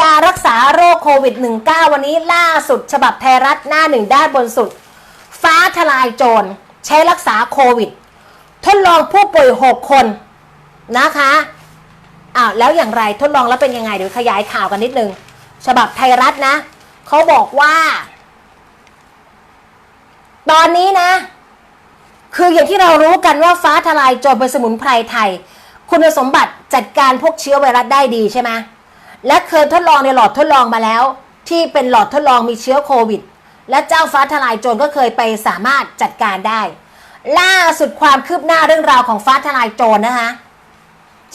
ยารักษาโรคโควิด -19 วันนี้ล่าสุดฉบับไทยรัฐหน้าหนึ่งด้านบนสุด ฟ้าทลายโจรใช้รักษาโควิด ทดลองผู้ป่วย 6 คนนะคะอ้าวแล้วอย่างไรทดลองแล้วเป็นยังไง เดี๋ยวขยายข่าวกันนิดนึง ฉบับไทยรัฐนะเขาบอกว่า ตอนนี้นะ คืออย่างที่เรารู้กันว่าฟ้าทลายโจรเป็นสมุนไพรไทย คุณสมบัติจัดการพวกเชื้อไวรัสได้ดีใช่ไหม และเคยทดลองในหลอดทดลองมาแล้ว ที่เป็นหลอดทดลองมีเชื้อโควิด และเจ้าฟ้าทลายโจรก็เคยไปสามารถจัดการได้ ล่าสุดความคืบหน้าเรื่องราวของฟ้าทลายโจรนะคะ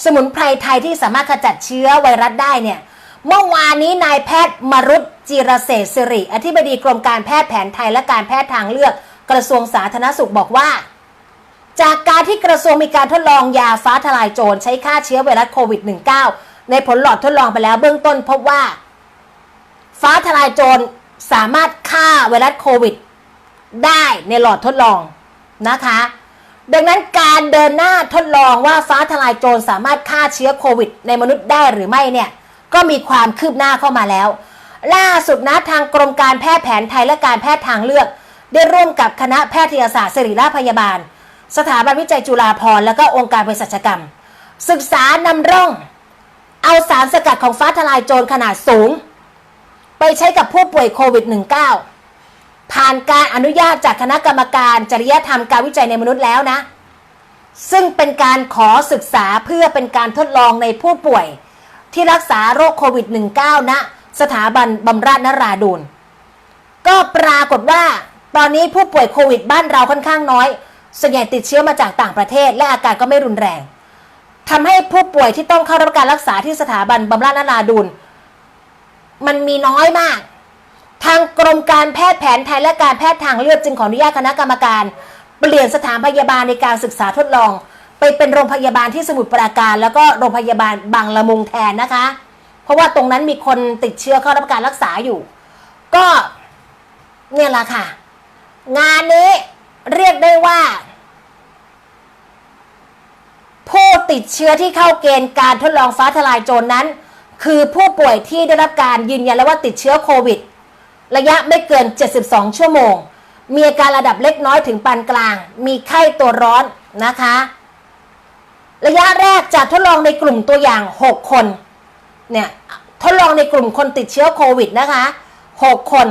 สมุนไพรไทยที่สามารถขจัดเชื้อไวรัสได้เนี่ยเมื่อวานนี้นายแพทย์มรุตจิรเศษสิริ อธิบดีกรมการแพทย์แผนไทยและการแพทย์ทางเลือกกระทรวงสาธารณสุขบอกว่า จากการที่กระทรวงมีการทดลองยาฟ้าทลายโจรใช้ฆ่าเชื้อไวรัสโควิด -19 ในผลหลอดทดลองไปแล้วเบื้องต้นพบว่า ฟ้าทลายโจรสามารถฆ่าไวรัสโควิด ได้ในหลอดทดลองนะคะ ดังนั้นการเดินหน้าทดลองว่าฟ้าทลายโจรสามารถฆ่าเชื้อโควิด ในมนุษย์ได้หรือไม่เนี่ยก็มีความคืบหน้าเข้ามาแล้ว ล่าสุดนะทางกรมการแพทย์แผนไทยและการแพทย์ทางเลือก ได้ร่วมกับคณะแพทยศาสตร์ศิริราชพยาบาล สถาบันวิจัยจุฬาภรณ์และก็องค์การเภสัชกรรม ศึกษานำร่อง เอาสารสกัดของฟ้าทลายโจรขนาดสูง ไปใช้กับผู้ป่วยโควิด -19 ผ่านการอนุญาตจากคณะกรรมการจริยธรรมการวิจัยในมนุษย์แล้วนะ ซึ่งเป็นการขอศึกษาเพื่อเป็นการทดลองในผู้ป่วย ที่รักษาโรคโควิด -19 ณสถาบันบำราศนราดูนก็ปรากฏว่าตอนนี้ผู้ป่วยโควิดบ้านเราค่อนข้างน้อยส่วนใหญ่ติดเชื้อมาจากต่างประเทศและอาการก็ไม่รุนแรง ทำให้ผู้ป่วยที่ต้องเข้ารับการรักษาที่สถาบันบำราศนาดูนมันมีน้อยมาก ทางกรมการแพทย์แผนไทยและการแพทย์ทางเลือกจึงขออนุญาตคณะกรรมการ เปลี่ยนสถานพยาบาลในการศึกษาทดลอง ไปเป็นโรงพยาบาลที่สมุทรปราการ แล้วก็โรงพยาบาลบางละมุงแทนนะคะ เพราะว่าตรงนั้นมีคนติดเชื้อเข้ารับการรักษาอยู่ ก็เนี่ยแหละค่ะ งานนี้เรียกได้ว่า ผู้ติดเชื้อที่เข้าเกณฑ์การทดลองฟ้าทลายโจรนั้น คือผู้ป่วยที่ได้รับการยืนยันแล้วว่าติดเชื้อโควิด ระยะไม่เกิน 72 ชั่วโมง มีอาการระดับเล็กน้อยถึงปานกลาง มีไข้ตัวร้อนนะคะ ระยะแรกจะทดลองในกลุ่มตัวอย่าง 6 คน เนี่ย ทดลองในกลุ่มคนติดเชื้อโควิดนะคะ 6 คน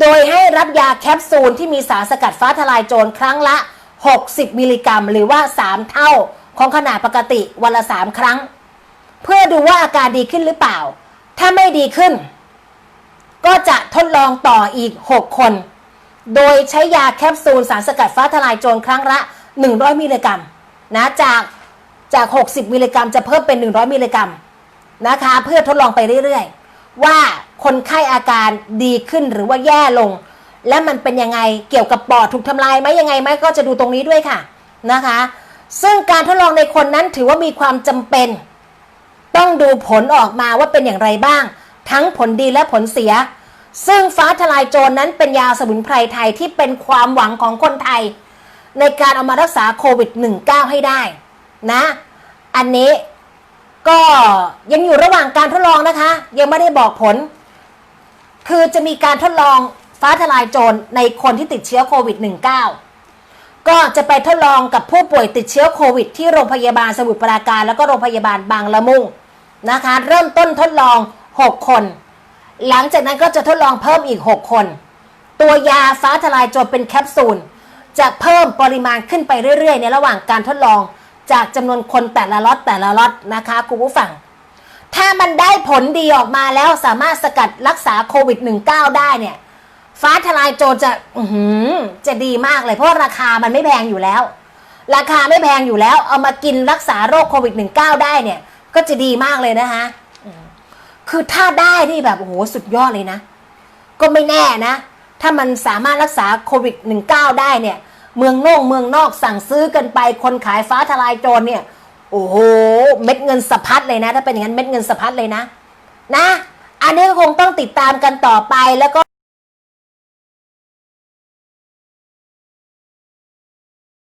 โดยให้รับยาแคปซูลที่มีสารสกัดฟ้าทลายโจรครั้งละ 60 มิลลิกรัม หรือว่า 3 เท่า ของขนาดปกติวันละ3ครั้ง เพื่อดูว่าอาการดีขึ้นหรือเปล่า ถ้าไม่ดีขึ้น ก็จะทดลองต่ออีก 6 คน โดยใช้ยาแคปซูลสารสกัดฟ้าทลายโจรครั้งละ 100 มิลลิกรัมนะจากจาก 60 มิลลิกรัม จะเพิ่มเป็น 100 มิลลิกรัมนะคะ เพื่อทดลองไปเรื่อยๆ ว่าคนไข้อาการดีขึ้นหรือว่าแย่ลง และมันเป็นยังไงเกี่ยวกับปอดถูกทำลายไหมยังไงไหมก็จะดูตรงนี้ด้วยค่ะนะคะ ซึ่งการทดลองในคนนั้นถือว่ามีความจำเป็น ต้องดูผลออกมาว่าเป็นอย่างไรบ้าง ทั้งผลดีและผลเสีย ซึ่งฟ้าทลายโจรนั้นเป็นยาสมุนไพรไทยที่เป็นความหวังของคนไทย ในการเอามารักษาโควิด -19 ให้ได้นะ อันนี้ก็ยังอยู่ระหว่างการทดลองนะคะ ยังไม่ได้บอกผล คือจะมีการทดลองฟ้าทลายโจรในคนที่ติดเชื้อโควิด -19 ก็จะไปทดลองกับผู้ป่วยติดเชื้อโควิด ที่โรงพยาบาลสมุทรปราการ แล้วก็โรงพยาบาลบางละมุงนะคะ เริ่มต้นทดลอง 6 คน หลังจากนั้นก็จะทดลองเพิ่มอีก 6 คน ตัวยาฟ้าทลายโจรเป็นแคปซูล จะเพิ่มปริมาณขึ้นไปเรื่อยๆ ในระหว่างการทดลองจากจำนวนคนแต่ละล็อตแต่ละล็อตนะคะคุณผู้ฟัง ถ้ามันได้ผลดีออกมาแล้วสามารถสกัดรักษาโควิด -19 ได้เนี่ย ฟ้าทลายโจรจะอือหืจะดีมากเลย เพราะราคามันไม่แพงอยู่แล้ว ราคาไม่แพงอยู่แล้ว เอามากินรักษาโรคโควิด -19 ได้เนี่ย ก็จะดีมากเลยนะคะคือถ้าได้นี่แบบโอ้โหสุดยอดเลยนะ ก็ไม่แน่นะ ถ้ามันสามารถรักษาโควิด -19 ได้เนี่ย เมืองนอกเมืองนอกสั่งซื้อกันไปคนขายฟ้าทลายโจรเนี่ยโอ้โหเม็ดเงินสะพัดเลยนะ ถ้าเป็นอย่างนั้นเม็ดเงินสะพัดเลยนะ นะ อันนี้ก็คงต้องติดตามกันต่อไปแล้วก็